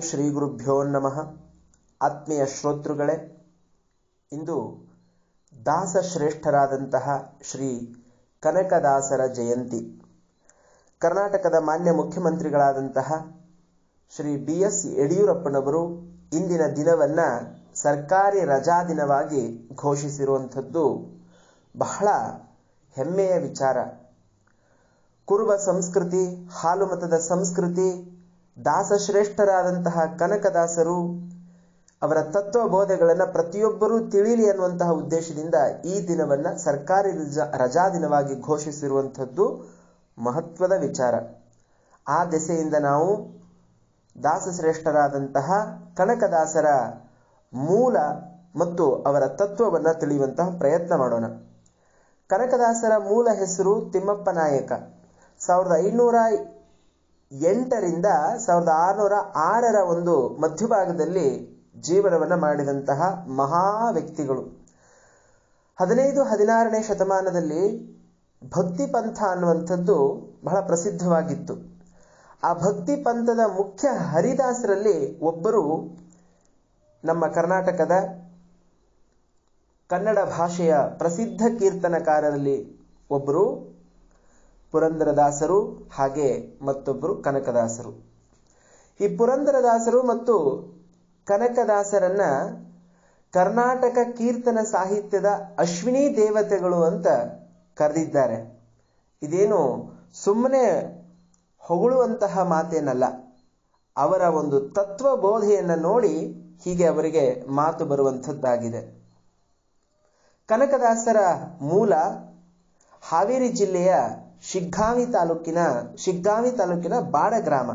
ಶ್ರೀ ಗುರುಭ್ಯೋ ನಮಃ. ಆತ್ಮೀಯ ಶ್ರೋತೃಗಳೇ, ಇಂದು ದಾಸ ಶ್ರೇಷ್ಠರಾದಂತಹ ಶ್ರೀ ಕನಕದಾಸರ ಜಯಂತಿ. ಕರ್ನಾಟಕದ ಮಾನ್ಯ ಮುಖ್ಯಮಂತ್ರಿಗಳಾದಂತಹ ಶ್ರೀ ಬಿ ಎಸ್ ಯಡಿಯೂರಪ್ಪನವರು ಇಂದಿನ ದಿನವನ್ನ ಸರ್ಕಾರಿ ರಜಾ ದಿನವಾಗಿ ಘೋಷಿಸಿರುವಂಥದ್ದು ಬಹಳ ಹೆಮ್ಮೆಯ ವಿಚಾರ. ಕುರುಬ ಸಂಸ್ಕೃತಿ ಹಾಲುಮತದ ಸಂಸ್ಕೃತಿ ದಾಸಶ್ರೇಷ್ಠರಾದಂತಹ ಕನಕದಾಸರು ಅವರ ತತ್ವ ಬೋಧೆಗಳನ್ನು ಪ್ರತಿಯೊಬ್ಬರೂ ತಿಳಿಲಿ ಅನ್ನುವಂತಹ ಉದ್ದೇಶದಿಂದ ಈ ದಿನವನ್ನು ಸರ್ಕಾರಿ ರಜಾ ದಿನವಾಗಿ ಘೋಷಿಸಿರುವಂಥದ್ದು ಮಹತ್ವದ ವಿಚಾರ. ಆ ದೆಸೆಯಿಂದ ನಾವು ದಾಸಶ್ರೇಷ್ಠರಾದಂತಹ ಕನಕದಾಸರ ಮೂಲ ಮತ್ತು ಅವರ ತತ್ವವನ್ನು ತಿಳಿಯುವಂತಹ ಪ್ರಯತ್ನ ಮಾಡೋಣ. ಕನಕದಾಸರ ಮೂಲ ಹೆಸರು ತಿಮ್ಮಪ್ಪ ನಾಯಕ. ಸಾವಿರದ ಐನೂರ ಎಂಟರಿಂದ ಸಾವಿರದ ಆರುನೂರ ಆರರ ಒಂದು ಮಧ್ಯಭಾಗದಲ್ಲಿ ಜೀವನವನ್ನು ಮಾಡಿದಂತಹ ಮಹಾ ವ್ಯಕ್ತಿಗಳು. ಹದಿನೈದು, ಹದಿನಾರನೇ ಶತಮಾನದಲ್ಲಿ ಭಕ್ತಿ ಪಂಥ ಅನ್ನುವಂಥದ್ದು ಬಹಳ ಪ್ರಸಿದ್ಧವಾಗಿತ್ತು. ಆ ಭಕ್ತಿ ಪಂಥದ ಮುಖ್ಯ ಹರಿದಾಸರಲ್ಲಿ ಒಬ್ಬರು ನಮ್ಮ ಕರ್ನಾಟಕದ ಕನ್ನಡ ಭಾಷೆಯ ಪ್ರಸಿದ್ಧ ಕೀರ್ತನಕಾರರಲ್ಲಿ ಒಬ್ಬರು ಪುರಂದರದಾಸರು ಹಾಗೆ ಮತ್ತೊಬ್ಬರು ಕನಕದಾಸರು. ಈ ಪುರಂದರದಾಸರು ಮತ್ತು ಕನಕದಾಸರನ್ನ ಕರ್ನಾಟಕ ಕೀರ್ತನ ಸಾಹಿತ್ಯದ ಅಶ್ವಿನಿ ದೇವತೆಗಳು ಅಂತ ಕರೆದಿದ್ದಾರೆ. ಇದೇನು ಸುಮ್ಮನೆ ಹೊಗಳುವಂತಹ ಮಾತೇನಲ್ಲ. ಅವರ ಒಂದು ತತ್ವ ಬೋಧೆಯನ್ನು ನೋಡಿ ಹೀಗೆ ಅವರಿಗೆ ಮಾತು ಬರುವಂಥದ್ದಾಗಿದೆ. ಕನಕದಾಸರ ಮೂಲ ಹಾವೇರಿ ಜಿಲ್ಲೆಯ ಶಿಗ್ಗಾವಿ ತಾಲೂಕಿನ ಶಿಗ್ಗಾವಿ ತಾಲೂಕಿನ ಬಾಡ ಗ್ರಾಮ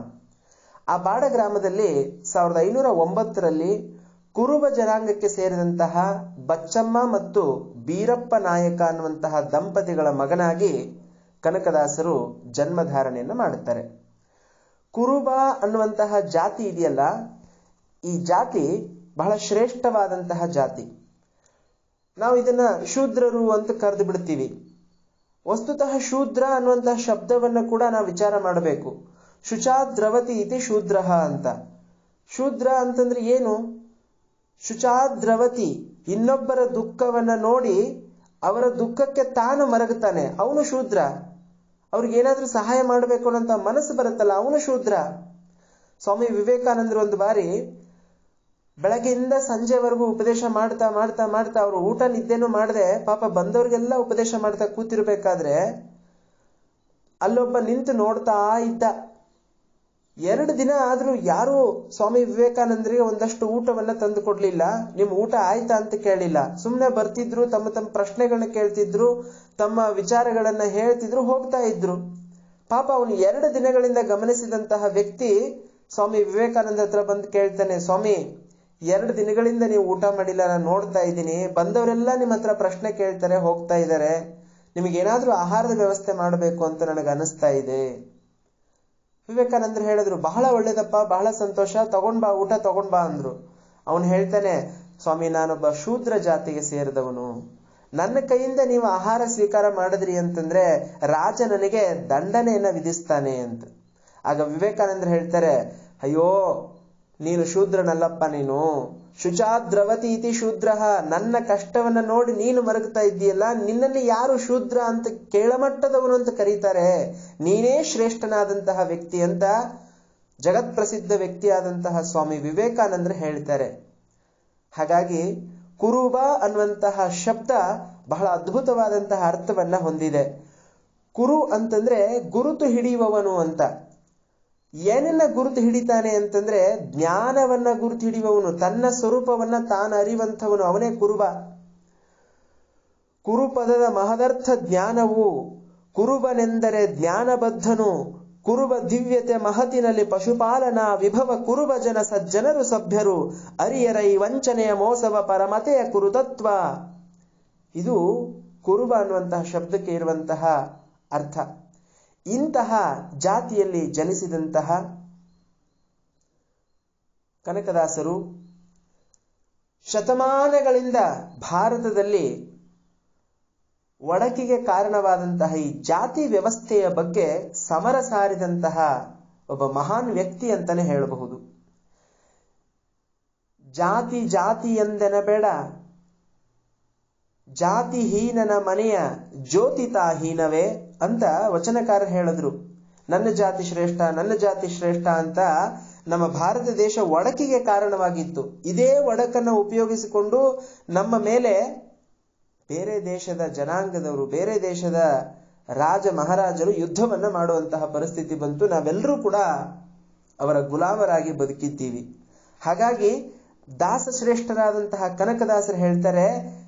ಆ ಬಾಡ ಗ್ರಾಮದಲ್ಲಿ ಸಾವಿರದ ಐನೂರ ಒಂಬತ್ತರಲ್ಲಿ ಕುರುಬ ಜನಾಂಗಕ್ಕೆ ಸೇರಿದಂತಹ ಬಚ್ಚಮ್ಮ ಮತ್ತು ಬೀರಪ್ಪ ನಾಯಕ ಅನ್ನುವಂತಹ ದಂಪತಿಗಳ ಮಗನಾಗಿ ಕನಕದಾಸರು ಜನ್ಮಧಾರಣೆಯನ್ನು ಮಾಡುತ್ತಾರೆ. ಕುರುಬ ಅನ್ನುವಂತಹ ಜಾತಿ ಇದೆಯಲ್ಲ, ಈ ಜಾತಿ ಬಹಳ ಶ್ರೇಷ್ಠವಾದಂತಹ ಜಾತಿ. ನಾವು ಇದನ್ನ ಶೂದ್ರರು ಅಂತ ಕರೆದು ಬಿಡ್ತೀವಿ. ವಸ್ತುತಃ ಶೂದ್ರ ಅನ್ನುವಂತಹ ಶಬ್ದವನ್ನು ಕೂಡ ನಾವು ವಿಚಾರ ಮಾಡಬೇಕು. ಶುಚಾದ್ರವತಿ ಇತಿ ಶೂದ್ರ ಅಂತ. ಶೂದ್ರ ಅಂತಂದ್ರೆ ಏನು? ಶುಚಾದ್ರವತಿ ಇನ್ನೊಬ್ಬರ ದುಃಖವನ್ನ ನೋಡಿ ಅವರ ದುಃಖಕ್ಕೆ ತಾನು ಮರಗುತ್ತಾನೆ. ಅವನು ಶೂದ್ರ. ಅವ್ರಿಗೆ ಏನಾದ್ರೂ ಸಹಾಯ ಮಾಡಬೇಕು ಅನ್ನೋಂಥ ಮನಸ್ಸು ಬರುತ್ತಲ್ಲ, ಅವನು ಶೂದ್ರ. ಸ್ವಾಮಿ ವಿವೇಕಾನಂದರು ಒಂದು ಬಾರಿ ಬೆಳಗ್ಗೆಯಿಂದ ಸಂಜೆವರೆಗೂ ಉಪದೇಶ ಮಾಡ್ತಾ ಮಾಡ್ತಾ ಮಾಡ್ತಾ ಅವರು ಊಟ ನಿದ್ದೆನೂ ಮಾಡದೆ, ಪಾಪ ಬಂದವರಿಗೆಲ್ಲ ಉಪದೇಶ ಮಾಡ್ತಾ ಕೂತಿರ್ಬೇಕಾದ್ರೆ ಅಲ್ಲೊಬ್ಬ ನಿಂತು ನೋಡ್ತಾ ಇದ್ದ. ಎರಡು ದಿನ ಆದರೂ ಯಾರು ಸ್ವಾಮಿ ವಿವೇಕಾನಂದರಿಗೆ ಒಂದಷ್ಟು ಊಟವನ್ನ ತಂದು ಕೊಡಲಿಲ್ಲ. ನಿಮ್ಮ ಊಟ ಆಯ್ತಾ? ಅಂತ ಕೇಳಿಲ್ಲ. ಸುಮ್ಮನೆ ಬರ್ತಿದ್ರು, ತಮ್ಮ ತಮ್ಮ ಪ್ರಶ್ನೆಗಳನ್ನ ಕೇಳ್ತಿದ್ರು, ತಮ್ಮ ವಿಚಾರಗಳನ್ನು ಹೇಳ್ತಿದ್ರು, ಹೋಗ್ತಾ ಇದ್ರು. ಪಾಪ ಅವನು ಎರಡು ದಿನಗಳಿಂದ ಗಮನಿಸಿದಂತಹ ವ್ಯಕ್ತಿ ಸ್ವಾಮಿ ವಿವೇಕಾನಂದ ಹತ್ರ ಬಂದು ಕೇಳ್ತಾನೆ, ಸ್ವಾಮಿ ಎರಡು ದಿನಗಳಿಂದ ನೀವು ಊಟ ಮಾಡಿಲ್ಲ, ನಾನು ನೋಡ್ತಾ ಇದ್ದೀನಿ. ಬಂದವರೆಲ್ಲ ನಿಮ್ಮ ಹತ್ರ ಪ್ರಶ್ನೆ ಕೇಳ್ತಾರೆ, ಹೋಗ್ತಾ ಇದ್ದಾರೆ. ನಿಮಗೇನಾದರೂ ಆಹಾರದ ವ್ಯವಸ್ಥೆ ಮಾಡಬೇಕು ಅಂತ ನನಗೆ ಅನಿಸ್ತಾ ಇದೆ. ವಿವೇಕಾನಂದರು ಹೇಳಿದ್ರು, ಬಹಳ ಒಳ್ಳೇದಪ್ಪ, ಬಹಳ ಸಂತೋಷ ತಗೊಂಡ್ ಬಾ ಊಟ ತಗೊಂಡ್ ಬಾ ಅಂದ್ರು. ಅವನು ಹೇಳ್ತಾನೆ, ಸ್ವಾಮಿ, ನಾನೊಬ್ಬ ಶೂದ್ರ ಜಾತಿಗೆ ಸೇರಿದವನು. ನನ್ನ ಕೈಯಿಂದ ನೀವು ಆಹಾರ ಸ್ವೀಕಾರ ಮಾಡಿದ್ರಿ ಅಂತಂದ್ರೆ ರಾಜ ನನಗೆ ದಂಡನೆಯನ್ನ ವಿಧಿಸ್ತಾನೆ ಅಂತ. ಆಗ ವಿವೇಕಾನಂದರು ಹೇಳ್ತಾರೆ, ಅಯ್ಯೋ ನೀನು ಶೂದ್ರನಲ್ಲಪ್ಪ ನೀನು. ಶುಚಾದ್ರವತಿ ಇತಿ ಶೂದ್ರ. ನನ್ನ ಕಷ್ಟವನ್ನ ನೋಡಿ ನೀನು ಮರಗ್ತಾ ಇದ್ದೀಯಲ್ಲ, ನಿನ್ನಲ್ಲಿ ಯಾರು ಶೂದ್ರ ಅಂತ ಕೇಳಮಟ್ಟದವನು ಅಂತ ಕರೀತಾರೆ. ನೀನೇ ಶ್ರೇಷ್ಠನಾದಂತಹ ವ್ಯಕ್ತಿ ಅಂತ ಜಗತ್ ಪ್ರಸಿದ್ಧ ವ್ಯಕ್ತಿಯಾದಂತಹ ಸ್ವಾಮಿ ವಿವೇಕಾನಂದರು ಹೇಳ್ತಾರೆ. ಹಾಗಾಗಿ ಕುರುಬ ಅನ್ನುವಂತಹ ಶಬ್ದ ಬಹಳ ಅದ್ಭುತವಾದಂತಹ ಅರ್ಥವನ್ನ ಹೊಂದಿದೆ. ಕುರು ಅಂತಂದ್ರೆ ಗುರುತು ಹಿಡಿಯುವವನು ಅಂತ. ಏನನ್ನ ಗುರುತು ಹಿಡಿತಾನೆ ಅಂತಂದ್ರೆ ಜ್ಞಾನವನ್ನ ಗುರುತು ಹಿಡಿಯುವವನು, ತನ್ನ ಸ್ವರೂಪವನ್ನ ತಾನು ಅರಿವಂಥವನು, ಅವನೇ ಕುರುಬ. ಕುರುಪದದ ಮಹದರ್ಥ ಜ್ಞಾನವು ಕುರುಬನೆಂದರೆ ಜ್ಞಾನಬದ್ಧನು, ಕುರುಬ ದಿವ್ಯತೆ ಮಹತಿನಲ್ಲಿ ಪಶುಪಾಲನ, ವಿಭವ ಕುರುಬ ಜನ ಸಜ್ಜನರು ಸಭ್ಯರು, ಅರಿಯರೈ ವಂಚನೆಯ ಮೋಸವ ಪರಮತೆಯ ಕುರುತತ್ವ. ಇದು ಕುರುಬ ಅನ್ನುವಂತಹ ಶಬ್ದಕ್ಕೆ ಇರುವಂತಹ ಅರ್ಥ. ಇಂತಹ ಜಾತಿಯಲ್ಲಿ ಜನಿಸಿದಂತಹ ಕನಕದಾಸರು ಶತಮಾನಗಳಿಂದ ಭಾರತದಲ್ಲಿ ಒಡಕಿಗೆ ಕಾರಣವಾದಂತಹ ಈ ಜಾತಿ ವ್ಯವಸ್ಥೆಯ ಬಗ್ಗೆ ಸಮರ ಸಾರಿದಂತಹ ಒಬ್ಬ ಮಹಾನ್ ವ್ಯಕ್ತಿ ಅಂತಾನೆ ಹೇಳಬಹುದು. ಜಾತಿ ಜಾತಿ ಎಂದೆನ ಬೇಡ ಹೀನನ ಮನೆಯ ಜ್ಯೋತಿತಾ ಹೀನವೇ ಅಂತ ವಚನಕಾರ ಹೇಳಿದ್ರು. ನನ್ನ ಜಾತಿ ಶ್ರೇಷ್ಠ, ನನ್ನ ಜಾತಿ ಶ್ರೇಷ್ಠ ಅಂತ ನಮ್ಮ ಭಾರತ ದೇಶ ಒಡಕಿಗೆ ಕಾರಣವಾಗಿತ್ತು. ಇದೇ ಒಡಕನ್ನು ಉಪಯೋಗಿಸಿಕೊಂಡು ನಮ್ಮ ಮೇಲೆ ಬೇರೆ ದೇಶದ ಜನಾಂಗದವರು, ಬೇರೆ ದೇಶದ ರಾಜ ಮಹಾರಾಜರು ಯುದ್ಧವನ್ನ ಮಾಡುವಂತಹ ಪರಿಸ್ಥಿತಿ ಬಂತು. ನಾವೆಲ್ಲರೂ ಕೂಡ ಅವರ ಗುಲಾಮರಾಗಿ ಬದುಕಿದ್ದೀವಿ. ಹಾಗಾಗಿ ದಾಸ ಶ್ರೇಷ್ಠರಾದಂತಹ ಕನಕದಾಸರು ಹೇಳ್ತಾರೆ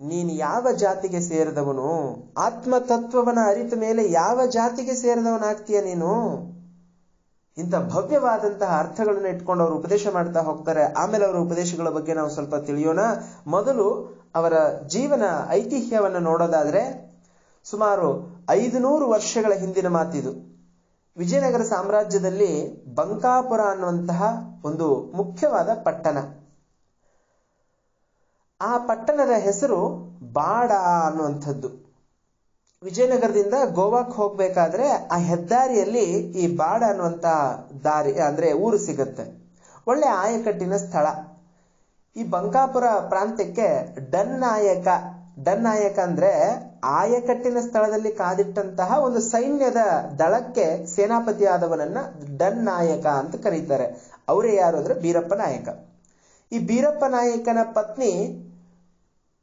ನೀನು ಯಾವ ಜಾತಿಗೆ ಸೇರಿದವನು? ಆತ್ಮ ತತ್ವವನ್ನ ಅರಿತ ಮೇಲೆ ಯಾವ ಜಾತಿಗೆ ಸೇರಿದವನಾಗ್ತೀಯ ನೀನು? ಇಂಥ ಭವ್ಯವಾದಂತಹ ಅರ್ಥಗಳನ್ನು ಇಟ್ಕೊಂಡು ಅವರು ಉಪದೇಶ ಮಾಡ್ತಾ ಹೋಗ್ತಾರೆ. ಆಮೇಲೆ ಅವರ ಉಪದೇಶಗಳ ಬಗ್ಗೆ ನಾವು ಸ್ವಲ್ಪ ತಿಳಿಯೋಣ. ಮೊದಲು ಅವರ ಜೀವನ ಐತಿಹ್ಯವನ್ನು ನೋಡೋದಾದ್ರೆ ಸುಮಾರು ಐದು ನೂರು ವರ್ಷಗಳ ಹಿಂದಿನ ಮಾತಿದು. ವಿಜಯನಗರ ಸಾಮ್ರಾಜ್ಯದಲ್ಲಿ ಬಂಕಾಪುರ ಅನ್ನುವಂತಹ ಒಂದು ಮುಖ್ಯವಾದ ಪಟ್ಟಣ. ಆ ಪಟ್ಟಣದ ಹೆಸರು ಬಾಡ ಅನ್ನುವಂಥದ್ದು. ವಿಜಯನಗರದಿಂದ ಗೋವಾಕ್ಕೆ ಹೋಗ್ಬೇಕಾದ್ರೆ ಆ ಹೆದ್ದಾರಿಯಲ್ಲಿ ಈ ಬಾಡ ಅನ್ನುವಂಥ ದಾರಿ, ಅಂದ್ರೆ ಊರು ಸಿಗುತ್ತೆ. ಒಳ್ಳೆ ಆಯಕಟ್ಟಿನ ಸ್ಥಳ. ಈ ಬಂಕಾಪುರ ಪ್ರಾಂತ್ಯಕ್ಕೆ ಡನ್ ನಾಯಕ ಡನ್ ನಾಯಕ ಅಂದ್ರೆ ಆಯಕಟ್ಟಿನ ಸ್ಥಳದಲ್ಲಿ ಕಾದಿಟ್ಟಂತಹ ಒಂದು ಸೈನ್ಯದ ದಳಕ್ಕೆ ಸೇನಾಪತಿ ಆದವನನ್ನ ಡನ್ ನಾಯಕ ಅಂತ ಕರೀತಾರೆ. ಅವರೇ ಯಾರು ಅಂದ್ರೆ ಬೀರಪ್ಪ ನಾಯಕ. ಈ ಬೀರಪ್ಪ ನಾಯಕನ ಪತ್ನಿ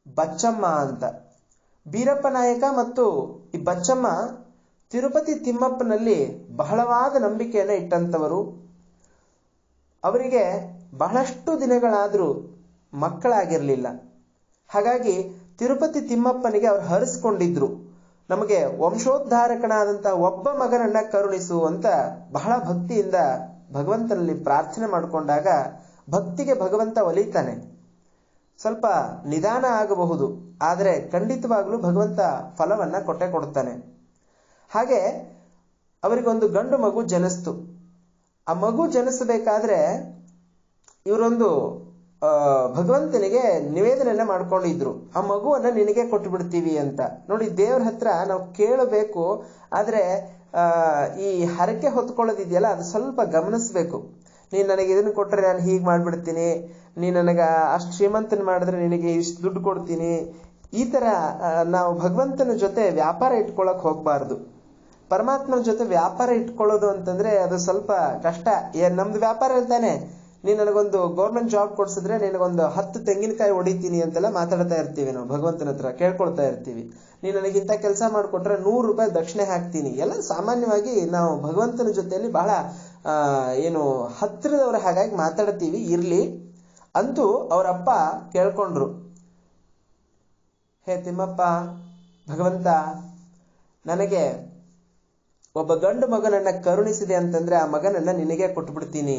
ಬಚ್ಚಮ್ಮ ಅಂತ. ಬೀರಪ್ಪ ನಾಯಕ ಮತ್ತು ಈ ಬಚ್ಚಮ್ಮ ತಿರುಪತಿ ತಿಮ್ಮಪ್ಪನಲ್ಲಿ ಬಹಳವಾದ ನಂಬಿಕೆಯನ್ನು ಇಟ್ಟಂತವರು ಅವರಿಗೆ ಬಹಳಷ್ಟು ದಿನಗಳಾದರೂ ಮಕ್ಕಳಾಗಿರಲಿಲ್ಲ. ಹಾಗಾಗಿ ತಿರುಪತಿ ತಿಮ್ಮಪ್ಪನಿಗೆ ಅವರು ಹರಿಸ್ಕೊಂಡಿದ್ರು. ನಮಗೆ ವಂಶೋದ್ಧಾರಕನಾದಂಥ ಒಬ್ಬ ಮಗನನ್ನ ಕರುಣಿಸು ಅಂತ ಬಹಳ ಭಕ್ತಿಯಿಂದ ಭಗವಂತನಲ್ಲಿ ಪ್ರಾರ್ಥನೆ ಮಾಡಿಕೊಂಡಾಗ ಭಕ್ತಿಗೆ ಭಗವಂತ ಒಲಿತಾನೆ. ಸ್ವಲ್ಪ ನಿಧಾನ ಆಗಬಹುದು. ಆದರೆ ಖಂಡಿತವಾಗಲೂ ಭಗವಂತ ಫಲವನ್ನ ಕೊಟ್ಟೆ ಕೊಡ್ತಾನೆ ಹಾಗೆ ಅವರಿಗೊಂದು ಗಂಡು ಮಗು ಜನಿಸ್ತು. ಆ ಮಗು ಜನಿಸಬೇಕಾದ್ರೆ ಇವರೊಂದು ಭಗವಂತನಿಗೆ ನಿವೇದನೆಯನ್ನು ಮಾಡ್ಕೊಂಡಿದ್ರು. ಆ ಮಗುವನ್ನ ನಿನಗೆ ಕೊಟ್ಟು ಬಿಡ್ತೀವಿ ಅಂತ. ನೋಡಿ, ದೇವ್ರ ಹತ್ರ ನಾವು ಕೇಳಬೇಕು, ಆದ್ರೆ ಈ ಹರಕೆ ಹೊತ್ಕೊಳ್ಳೋದಿದೆಯಲ್ಲ, ಅದು ಸ್ವಲ್ಪ ಗಮನಿಸ್ಬೇಕು. ನೀನ್ ನನಗೆ ಇದನ್ನ ಕೊಟ್ರೆ ನಾನು ಹೀಗೆ ಮಾಡ್ಬಿಡ್ತೀನಿ. ನೀ ನನಗೆ ಅಷ್ಟು ಶ್ರೀಮಂತನ ಮಾಡಿದ್ರೆ ನಿನಗೆ ಇಷ್ಟು ದುಡ್ಡು ಕೊಡ್ತೀನಿ. ಈ ಥರ ನಾವು ಭಗವಂತನ ಜೊತೆ ವ್ಯಾಪಾರ ಇಟ್ಕೊಳ್ಳೋಕೆ ಹೋಗಬಾರ್ದು. ಪರಮಾತ್ಮನ ಜೊತೆ ವ್ಯಾಪಾರ ಇಟ್ಕೊಳ್ಳೋದು ಅಂತಂದ್ರೆ ಅದು ಸ್ವಲ್ಪ ಕಷ್ಟ. ಏ, ನಮ್ದು ವ್ಯಾಪಾರ ಇರ್ತಾನೆ ನೀನ್ ನನಗೊಂದು ಗೌರ್ಮೆಂಟ್ ಜಾಬ್ ಕೊಡ್ಸಿದ್ರೆ ನಿನಗೊಂದು ಹತ್ತು ತೆಂಗಿನಕಾಯಿ ಹೊಡಿತೀನಿ ಅಂತೆಲ್ಲ ಮಾತಾಡ್ತಾ ಇರ್ತೀವಿ ನಾವು, ಭಗವಂತನ ಹತ್ರ ಕೇಳ್ಕೊಳ್ತಾ ಇರ್ತೀವಿ. ನೀನ್ ನನಗಿಂತ ಕೆಲಸ ಮಾಡಿಕೊಟ್ರೆ ನೂರು ರೂಪಾಯಿ ದಕ್ಷಿಣೆ ಹಾಕ್ತೀನಿ. ಎಲ್ಲ ಸಾಮಾನ್ಯವಾಗಿ ನಾವು ಭಗವಂತನ ಜೊತೆಯಲ್ಲಿ ಬಹಳ ಏನು ಹತ್ತಿರದವರ ಹಾಗಾಗಿ ಮಾತಾಡ್ತೀವಿ, ಇರ್ಲಿ. ಅಂತೂ ಅವರಪ್ಪ ಕೇಳ್ಕೊಂಡ್ರು, ಹೇ ತಿಮ್ಮಪ್ಪ, ಭಗವಂತ, ನನಗೆ ಒಬ್ಬ ಗಂಡು ಮಗನನ್ನ ಕರುಣಿಸಿದೆ ಅಂತಂದ್ರೆ ಆ ಮಗನನ್ನ ನಿನಗೆ ಕೊಟ್ಬಿಡ್ತೀನಿ,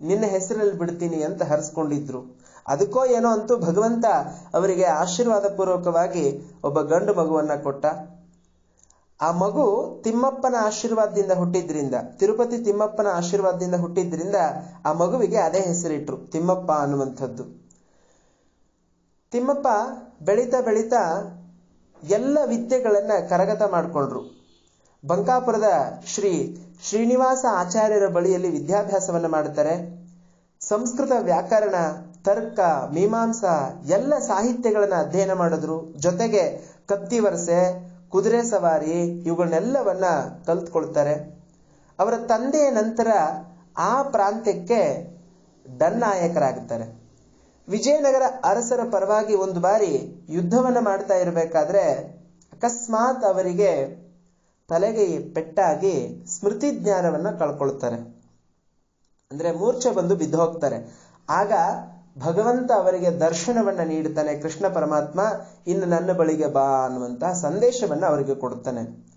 ನಿನ್ನ ಹೆಸರಲ್ಲಿ ಬಿಡ್ತೀನಿ ಅಂತ ಹರಿಸ್ಕೊಂಡಿದ್ರು. ಅದಕ್ಕೋ ಏನೋ ಅಂತೂ ಭಗವಂತ ಅವರಿಗೆ ಆಶೀರ್ವಾದ ಪೂರ್ವಕವಾಗಿ ಒಬ್ಬ ಗಂಡು ಮಗುವನ್ನ ಕೊಟ್ಟ. ಆ ಮಗು ತಿಮ್ಮಪ್ಪನ ಆಶೀರ್ವಾದದಿಂದ ಹುಟ್ಟಿದ್ರಿಂದ, ತಿರುಪತಿ ತಿಮ್ಮಪ್ಪನ ಆಶೀರ್ವಾದದಿಂದ ಹುಟ್ಟಿದ್ರಿಂದ ಆ ಮಗುವಿಗೆ ಅದೇ ಹೆಸರಿಟ್ರು, ತಿಮ್ಮಪ್ಪ ಅನ್ನುವಂಥದ್ದು. ತಿಮ್ಮಪ್ಪ ಬೆಳೀತಾ ಬೆಳೀತಾ ಎಲ್ಲ ವಿದ್ಯೆಗಳನ್ನ ಕರಗತ ಮಾಡಿಕೊಂಡ್ರು. ಬಂಕಾಪುರದ ಶ್ರೀ ಶ್ರೀನಿವಾಸ ಆಚಾರ್ಯರ ಬಳಿಯಲ್ಲಿ ವಿದ್ಯಾಭ್ಯಾಸವನ್ನ ಮಾಡುತ್ತಾರೆ ಸಂಸ್ಕೃತ ವ್ಯಾಕರಣ, ತರ್ಕ, ಮೀಮಾಂಸಾ ಎಲ್ಲ ಸಾಹಿತ್ಯಗಳನ್ನ ಅಧ್ಯಯನ ಮಾಡಿದ್ರು. ಜೊತೆಗೆ ಕತ್ತಿ ವರಸೆ ಕುದುರೆ ಸವಾರಿ ಇವುಗಳನ್ನೆಲ್ಲವನ್ನ ಕಲ್ತ್ಕೊಳ್ತಾರೆ. ಅವರ ತಂದೆಯ ನಂತರ ಆ ಪ್ರಾಂತ್ಯಕ್ಕೆ ಡನ್ನಾಯಕರಾಗುತ್ತಾರೆ ವಿಜಯನಗರ ಅರಸರ ಪರವಾಗಿ ಒಂದು ಬಾರಿ ಯುದ್ಧವನ್ನು ಮಾಡ್ತಾ ಇರಬೇಕಾದ್ರೆ ಅಕಸ್ಮಾತ್ ಅವರಿಗೆ ತಲೆಗೆ ಪೆಟ್ಟಾಗಿ ಸ್ಮೃತಿ ಜ್ಞಾನವನ್ನ ಕಳ್ಕೊಳ್ತಾರೆ. ಅಂದ್ರೆ ಮೂರ್ಛೆ ಬಂದು ಬಿದ್ದು ಹೋಗ್ತಾರೆ ಆಗ ಭಗವಂತ ಅವರಿಗೆ ದರ್ಶನವನ್ನು ನೀಡುತ್ತಾನೆ, ಕೃಷ್ಣ ಪರಮಾತ್ಮ ಇನ್ನು ನನ್ನ ಬಳಿಗೆ ಬಾ ಅನ್ನುವಂತಹ ಸಂದೇಶವನ್ನು ಅವರಿಗೆ ಕೊಡುತ್ತಾನೆ.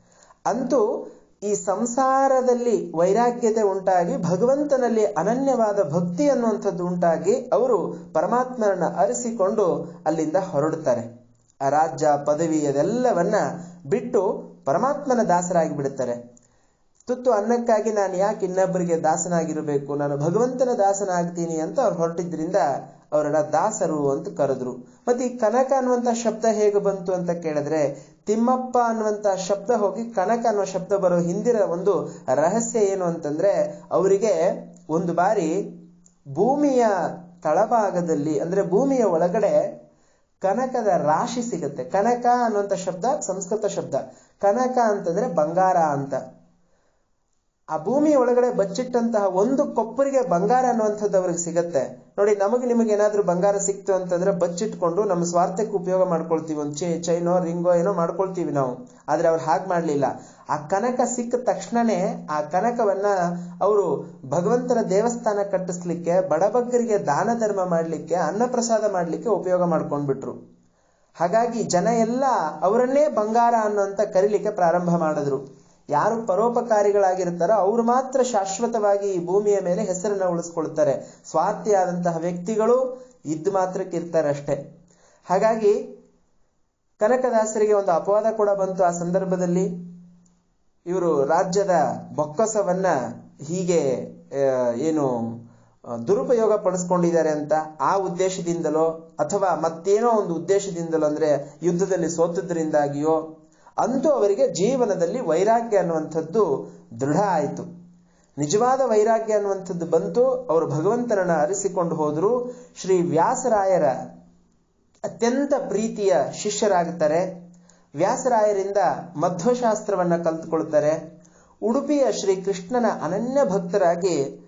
ಅಂತೂ ಈ ಸಂಸಾರದಲ್ಲಿ ವೈರಾಗ್ಯತೆ ಉಂಟಾಗಿ, ಭಗವಂತನಲ್ಲಿ ಅನನ್ಯವಾದ ಭಕ್ತಿ ಅನ್ನುವಂಥದ್ದು ಉಂಟಾಗಿ ಅವರು ಪರಮಾತ್ಮನನ್ನು ಅರಿಸಿಕೊಂಡು ಅಲ್ಲಿಂದ ಹೊರಡುತ್ತಾರೆ. ರಾಜ್ಯ, ಪದವಿ, ಅದೆಲ್ಲವನ್ನ ಬಿಟ್ಟು ಪರಮಾತ್ಮನ ದಾಸರಾಗಿ ಬಿಡುತ್ತಾರೆ. ತುತ್ತು ಅನ್ನಕ್ಕಾಗಿ ನಾನು ಯಾಕೆ ಇನ್ನೊಬ್ಬರಿಗೆ ದಾಸನಾಗಿರಬೇಕು? ನಾನು ಭಗವಂತನ ದಾಸನಾಗ್ತೀನಿ ಅಂತ ಅವ್ರು ಹೊರಟಿದ್ರಿಂದ ಅವರನ್ನ ದಾಸರು ಅಂತ ಕರೆದ್ರು. ಮತ್ತೆ ಈ ಕನಕ ಅನ್ನುವಂತ ಶಬ್ದ ಹೇಗೆ ಬಂತು ಅಂತ ಕೇಳಿದ್ರೆ, ತಿಮ್ಮಪ್ಪ ಅನ್ನುವಂತ ಶಬ್ದ ಹೋಗಿ ಕನಕ ಅನ್ನುವ ಶಬ್ದ ಬರೋ ಹಿಂದಿರ ಒಂದು ರಹಸ್ಯ ಏನು ಅಂತಂದ್ರೆ, ಅವರಿಗೆ ಒಂದು ಬಾರಿ ಭೂಮಿಯ ತಳಭಾಗದಲ್ಲಿ, ಅಂದ್ರೆ ಭೂಮಿಯ ಒಳಗಡೆ ಕನಕದ ರಾಶಿ ಸಿಗುತ್ತೆ. ಕನಕ ಅನ್ನುವಂಥ ಶಬ್ದ ಸಂಸ್ಕೃತ ಶಬ್ದ. ಕನಕ ಅಂತಂದ್ರೆ ಬಂಗಾರ ಅಂತ. ಆ ಭೂಮಿ ಒಳಗಡೆ ಬಚ್ಚಿಟ್ಟಂತಹ ಒಂದು ಕೊಪ್ಪರಿಗೆ ಬಂಗಾರ ಅನ್ನುವಂಥದ್ದು ಅವ್ರಿಗೆ ಸಿಗತ್ತೆ. ನೋಡಿ, ನಮಗೆ ನಿಮಗೆ ಏನಾದರೂ ಬಂಗಾರ ಸಿಕ್ತು ಅಂತಂದ್ರೆ ಬಚ್ಚಿಟ್ಕೊಂಡು ನಮ್ಮ ಸ್ವಾರ್ಥಕ್ಕೆ ಉಪಯೋಗ ಮಾಡ್ಕೊಳ್ತೀವಿ. ಒಂದು ಚೈ, ಚೈನೋ, ರಿಂಗೋ, ಏನೋ ಮಾಡ್ಕೊಳ್ತೀವಿ ನಾವು. ಆದರೆ ಅವ್ರು ಹಾಗೆ ಮಾಡಲಿಲ್ಲ. ಆ ಕನಕ ಸಿಕ್ಕ ತಕ್ಷಣನೇ ಆ ಕನಕವನ್ನ ಅವರು ಭಗವಂತನ ದೇವಸ್ಥಾನ ಕಟ್ಟಿಸ್ಲಿಕ್ಕೆ, ಬಡಬಗ್ಗರಿಗೆ ದಾನ ಧರ್ಮ ಮಾಡಲಿಕ್ಕೆ, ಅನ್ನಪ್ರಸಾದ ಮಾಡಲಿಕ್ಕೆ ಉಪಯೋಗ ಮಾಡ್ಕೊಂಡ್ಬಿಟ್ರು. ಹಾಗಾಗಿ ಜನ ಎಲ್ಲ ಅವರನ್ನೇ ಬಂಗಾರ ಅನ್ನುವಂತ ಕರಿಲಿಕ್ಕೆ ಪ್ರಾರಂಭ ಮಾಡಿದ್ರು. ಯಾರು ಪರೋಪಕಾರಿಗಳಾಗಿರ್ತಾರೋ ಅವರು ಮಾತ್ರ ಶಾಶ್ವತವಾಗಿ ಈ ಭೂಮಿಯ ಮೇಲೆ ಹೆಸರನ್ನು ಉಳಿಸ್ಕೊಳ್ತಾರೆ. ಸ್ವಾರ್ಥಿಯಾದಂತಹ ವ್ಯಕ್ತಿಗಳು ಇದ್ದು ಮಾತ್ರಕ್ಕೆ ಇರ್ತಾರೆ ಅಷ್ಟೇ. ಹಾಗಾಗಿ ಕನಕದಾಸರಿಗೆ ಒಂದು ಅಪವಾದ ಕೂಡ ಬಂತು ಆ ಸಂದರ್ಭದಲ್ಲಿ. ಇವರು ರಾಜ್ಯದ ಬೊಕ್ಕಸವನ್ನ ಹೀಗೆ ಏನು ದುರುಪಯೋಗ ಪಡಿಸ್ಕೊಂಡಿದ್ದಾರೆ ಅಂತ ಆ ಉದ್ದೇಶದಿಂದಲೋ ಅಥವಾ ಮತ್ತೇನೋ ಒಂದು ಉದ್ದೇಶದಿಂದಲೋ ಅಂದ್ರೆ ಯುದ್ಧದಲ್ಲಿ ಸೋತದ್ರಿಂದಾಗಿಯೋ ಅಂತೂ ಅವರಿಗೆ ಜೀವನದಲ್ಲಿ ವೈರಾಗ್ಯ ಅನ್ನುವಂಥದ್ದು ದೃಢ ಆಯಿತು. ನಿಜವಾದ ವೈರಾಗ್ಯ ಅನ್ನುವಂಥದ್ದು ಬಂತು, ಅವರು ಭಗವಂತನನ್ನ ಅರಿಸಿಕೊಂಡು ಹೋದ್ರು. ಶ್ರೀ ವ್ಯಾಸರಾಯರ ಅತ್ಯಂತ ಪ್ರೀತಿಯ ಶಿಷ್ಯರಾಗುತ್ತಾರೆ ವ್ಯಾಸರಾಯರಿಂದ ಮಧ್ವಶಾಸ್ತ್ರವನ್ನ ಕಲ್ತುಕೊಳ್ತಾರೆ. ಉಡುಪಿಯ ಶ್ರೀ ಕೃಷ್ಣನ ಅನನ್ಯ ಭಕ್ತರಾಗಿ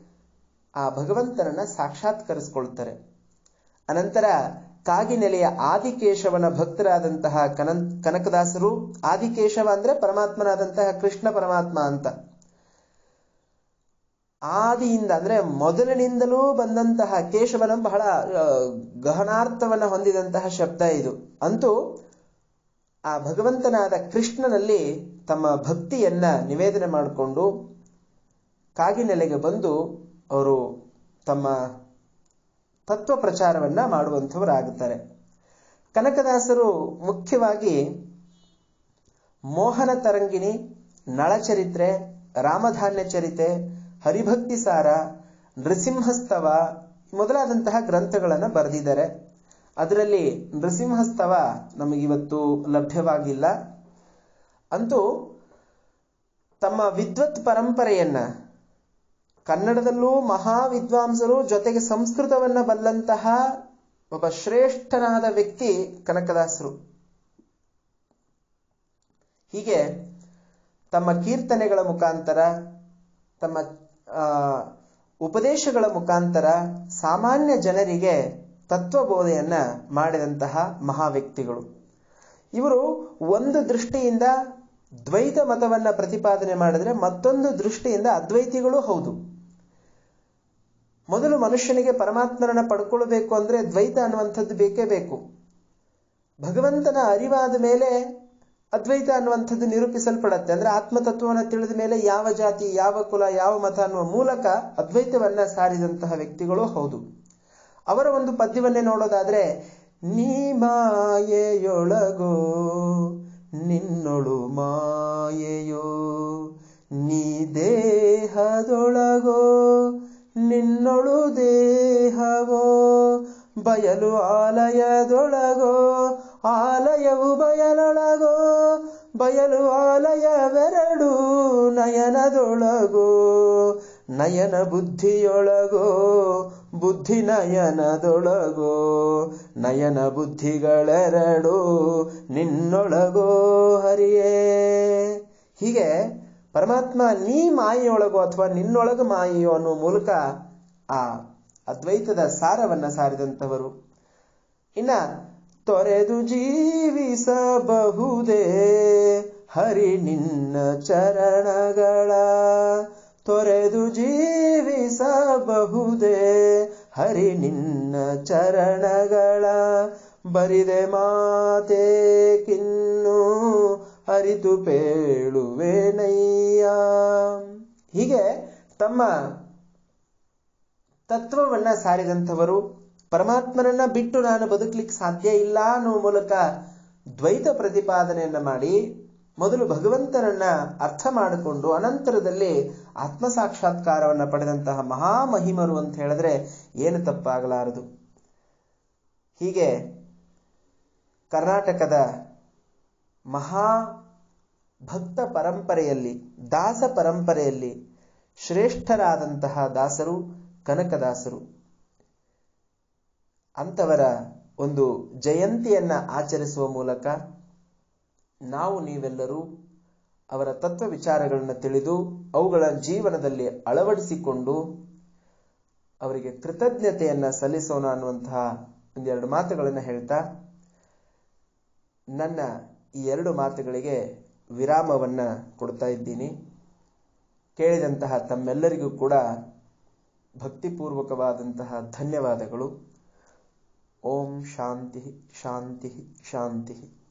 ಆ ಭಗವಂತನನ್ನ ಸಾಕ್ಷಾತ್ಕರಿಸ್ಕೊಳ್ತಾರೆ. ಅನಂತರ ಕಾಗಿನೆಲೆಯ ಆದಿಕೇಶವನ ಭಕ್ತರಾದಂತಹ ಕನ ಕನಕದಾಸರು, ಆದಿಕೇಶವ ಅಂದ್ರೆ ಪರಮಾತ್ಮನಾದಂತಹ ಕೃಷ್ಣ ಪರಮಾತ್ಮ ಅಂತ. ಆದಿಯಿಂದ ಅಂದ್ರೆ ಮೊದಲಿನಿಂದಲೂ ಬಂದಂತಹ ಕೇಶವನ ಬಹಳ ಗಹನಾರ್ಥವನ್ನ ಹೊಂದಿದಂತಹ ಶಬ್ದ ಇದು. ಅಂತೂ ಆ ಭಗವಂತನಾದ ಕೃಷ್ಣನಲ್ಲಿ ತಮ್ಮ ಭಕ್ತಿಯನ್ನ ನಿವೇದನೆ ಮಾಡಿಕೊಂಡು ಕಾಗಿನೆಲೆಗೆ ಬಂದು ಅವರು ತಮ್ಮ ತತ್ವ ಪ್ರಚಾರವನ್ನ ಮಾಡುವಂಥವರಾಗುತ್ತಾರೆ. ಕನಕದಾಸರು ಮುಖ್ಯವಾಗಿ ಮೋಹನ ತರಂಗಿಣಿ, ನಳಚರಿತ್ರೆ, ರಾಮಧಾನ್ಯ ಚರಿತೆ, ಹರಿಭಕ್ತಿ ಸಾರ, ನೃಸಿಂಹಸ್ತವ ಮೊದಲಾದಂತಹ ಗ್ರಂಥಗಳನ್ನು ಬರೆದಿದ್ದಾರೆ. ಅದರಲ್ಲಿ ನೃಸಿಂಹಸ್ತವ ನಮಗಿವತ್ತು ಲಭ್ಯವಾಗಿಲ್ಲ. ಅಂತೂ ತಮ್ಮ ವಿದ್ವತ್ ಪರಂಪರೆಯನ್ನ ಕನ್ನಡದಲ್ಲೂ ಮಹಾ ವಿದ್ವಾಂಸರು ಜೊತೆಗೆ ಸಂಸ್ಕೃತವನ್ನ ಬಲ್ಲಂತಹ ಒಬ್ಬ ಶ್ರೇಷ್ಠನಾದ ವ್ಯಕ್ತಿ ಕನಕದಾಸರು. ಹೀಗೆ ತಮ್ಮ ಕೀರ್ತನೆಗಳ ಮುಖಾಂತರ, ತಮ್ಮ ಉಪದೇಶಗಳ ಮುಖಾಂತರ ಸಾಮಾನ್ಯ ಜನರಿಗೆ ತತ್ವಬೋಧೆಯನ್ನ ಮಾಡಿದಂತಹ ಮಹಾ ವ್ಯಕ್ತಿಗಳು ಇವರು ಒಂದು ದೃಷ್ಟಿಯಿಂದ ದ್ವೈತ ಮತವನ್ನ ಪ್ರತಿಪಾದನೆ ಮಾಡಿದ್ರೆ ಮತ್ತೊಂದು ದೃಷ್ಟಿಯಿಂದ ಅದ್ವೈತಿಗಳು ಹೌದು. ಮೊದಲು ಮನುಷ್ಯನಿಗೆ ಪರಮಾತ್ಮರನ್ನ ಪಡ್ಕೊಳ್ಬೇಕು ಅಂದ್ರೆ ದ್ವೈತ ಅನ್ನುವಂಥದ್ದು ಬೇಕೇ ಬೇಕು. ಭಗವಂತನ ಅರಿವಾದ ಮೇಲೆ ಅದ್ವೈತ ಅನ್ನುವಂಥದ್ದು ನಿರೂಪಿಸಲ್ಪಡತ್ತೆ. ಅಂದ್ರೆ ಆತ್ಮತತ್ವವನ್ನು ತಿಳಿದ ಮೇಲೆ ಯಾವ ಜಾತಿ, ಯಾವ ಕುಲ, ಯಾವ ಮತ ಅನ್ನುವ ಮೂಲಕ ಅದ್ವೈತವನ್ನ ಸಾರಿದಂತಹ ವ್ಯಕ್ತಿಗಳು ಹೌದು. ಅವರ ಒಂದು ಪದ್ಯವನ್ನೇ ನೋಡೋದಾದ್ರೆ, ನೀ ಮಾಯೆಯೊಳಗೋ, ನಿನ್ನೊಳು ಮಾಯೆಯೋ, ನೀ ದೇಹದೊಳಗೋ ನಿನ್ನೊಳು ದೇಹವೋ? ಬಯಲು ಆಲಯದೊಳಗೋ? ಆಲಯವು ಬಯಲೊಳಗೋ? ಬಯಲು ಆಲಯವೆರಡು ನಯನದೊಳಗೋ? ನಯನ ಬುದ್ಧಿಯೊಳಗೋ? ಬುದ್ಧಿ ನಯನದೊಳಗೋ? ನಯನ ಬುದ್ಧಿಗಳೆರಡು ನಿನ್ನೊಳಗೋ ಹರಿಯೇ? ಹೀಗೆ ಪರಮಾತ್ಮ ನೀ ಮಾಯೆಯೊಳಗೋ ಅಥವಾ ನಿನ್ನೊಳಗ ಮಾಯೆಯೋ ಅನ್ನುವ ಮೂಲಕ ಆ ಅದ್ವೈತದ ಸಾರವನ್ನ ಸಾರಿದಂಥವರು. ಇನ್ನ ತೊರೆದು ಜೀವಿಸಬಹುದೇ ಹರಿ ನಿನ್ನ ಚರಣಗಳ. ತೊರೆದು ಜೀವಿಸಬಹುದೇ ಹರಿ ನಿನ್ನ ಚರಣಗಳ. ಬರಿದೆ ಮಾತೆ ಕಿನ್ನು ಅರಿತು ಪೇಳುವೆನಯ್ಯ ಹೀಗೆ ತಮ್ಮ ತತ್ವವನ್ನ ಸಾರಿದಂಥವರು ಪರಮಾತ್ಮನನ್ನ ಬಿಟ್ಟು ನಾನು ಬದುಕಲಿಕ್ಕೆ ಸಾಧ್ಯ ಇಲ್ಲ ಅನ್ನೋ ಮೂಲಕ ದ್ವೈತ ಪ್ರತಿಪಾದನೆಯನ್ನ ಮಾಡಿ ಮೊದಲು ಭಗವಂತನನ್ನ ಅರ್ಥ ಮಾಡಿಕೊಂಡು ಅನಂತರದಲ್ಲಿ ಆತ್ಮ ಸಾಕ್ಷಾತ್ಕಾರವನ್ನ ಪಡೆದಂತಹ ಮಹಾಮಹಿಮರು ಅಂತ ಹೇಳಿದ್ರೆ ಏನು ತಪ್ಪಾಗಲಾರದು. ಹೀಗೆ ಕರ್ನಾಟಕದ ಮಹಾ ಭಕ್ತ ಪರಂಪರೆಯಲ್ಲಿ, ದಾಸ ಪರಂಪರೆಯಲ್ಲಿ ಶ್ರೇಷ್ಠರಾದಂತಹ ದಾಸರು, ಕನಕದಾಸರು. ಅಂಥವರ ಒಂದು ಜಯಂತಿಯನ್ನ ಆಚರಿಸುವ ಮೂಲಕ ನಾವು ನೀವೆಲ್ಲರೂ ಅವರ ತತ್ವ ವಿಚಾರಗಳನ್ನು ತಿಳಿದು ಅವುಗಳ ಜೀವನದಲ್ಲಿ ಅಳವಡಿಸಿಕೊಂಡು ಅವರಿಗೆ ಕೃತಜ್ಞತೆಯನ್ನ ಸಲ್ಲಿಸೋಣ ಅನ್ನುವಂತಹ ಒಂದೆರಡು ಮಾತುಗಳನ್ನು ಹೇಳ್ತಾ ನನ್ನ ಈ ಎರಡು ಮಾತುಗಳಿಗೆ ವಿರಾಮವನ್ನ ಕೊಡ್ತಾ ಇದ್ದೀನಿ. ಕೇಳಿದಂತಹ ತಮ್ಮೆಲ್ಲರಿಗೂ ಕೂಡ ಭಕ್ತಿಪೂರ್ವಕವಾದಂತಹ ಧನ್ಯವಾದಗಳು. ಓಂ ಶಾಂತಿ ಶಾಂತಿ ಶಾಂತಿ.